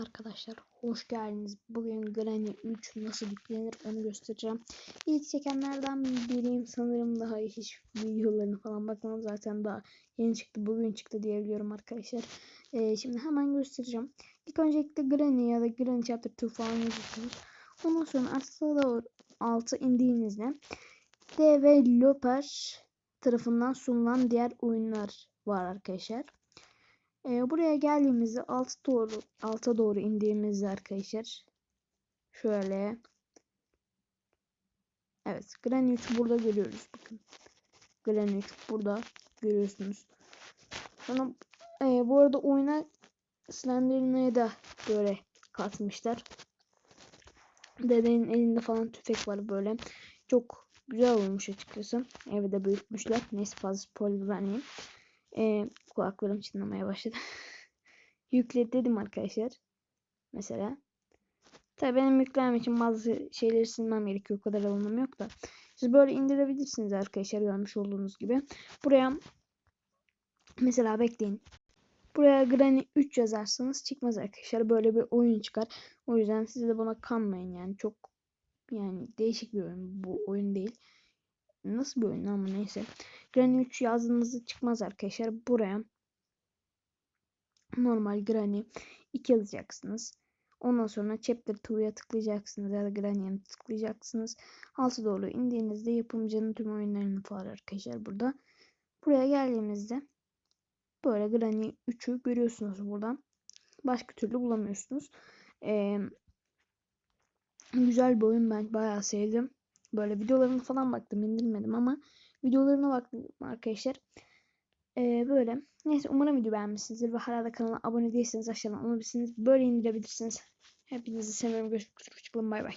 Arkadaşlar hoş geldiniz. Bugün Granny 3 nasıl yüklenir onu göstereceğim. İlk çekenlerden biriyim sanırım daha hiç videolarını falan bakmadım zaten daha yeni çıktı bugün çıktı diye biliyorum arkadaşlar. Ee, şimdi hemen göstereceğim. İlk öncelikle Granny ya da Granny Chapter 2 falan yazıyorsunuz. Ondan sonra aşağı doğru altı indiğinizde Developer tarafından sunulan diğer oyunlar var arkadaşlar. Ee, buraya geldiğimizde alt doğru alta doğru indiğimizde arkadaşlar şöyle Evet Granny 3 burada görüyoruz bakın. Granny 3 burada görüyorsunuz. Sonra e, bu arada oyuna Slenderman'ı da böyle katmışlar. Dedenin elinde falan tüfek var böyle. Çok güzel olmuş açıkçası. Evde büyütmüşler. Neyse fazla spoiler vermeyeyim. Ee, kulaklarım çınlamaya başladı. Yükle dedim arkadaşlar. Mesela. Tabii benim yüklemem için bazı şeyleri silmem gerekiyor. O kadar alanım yok da. Siz böyle indirebilirsiniz arkadaşlar görmüş olduğunuz gibi. Buraya mesela bekleyin. Buraya Granny 3 yazarsanız çıkmaz arkadaşlar. Böyle bir oyun çıkar. O yüzden siz de buna kanmayın yani. Çok yani değişik bir oyun. Bu oyun değil. Nasıl bir oyun ama neyse. Granny 3 yazdığınızda çıkmaz arkadaşlar. Buraya normal Granny 2 yazacaksınız. Ondan sonra Chapter 2'ya tıklayacaksınız ya da Granny'e tıklayacaksınız. Alta doğru indiğinizde yapımcının tüm oyunlarını var arkadaşlar burada. Buraya geldiğimizde böyle Granny 3'ü görüyorsunuz buradan. Başka türlü bulamıyorsunuz. Ee, güzel bir oyun ben bayağı sevdim. Böyle videolarına falan baktım indirmedim ama videolarına baktım arkadaşlar. Ee, böyle. Neyse umarım video beğenmişsinizdir ve hala da kanala abone değilseniz aşağıdan olabilirsiniz. Böyle indirebilirsiniz. Hepinizi seviyorum. Görüşmek üzere. Bay bay.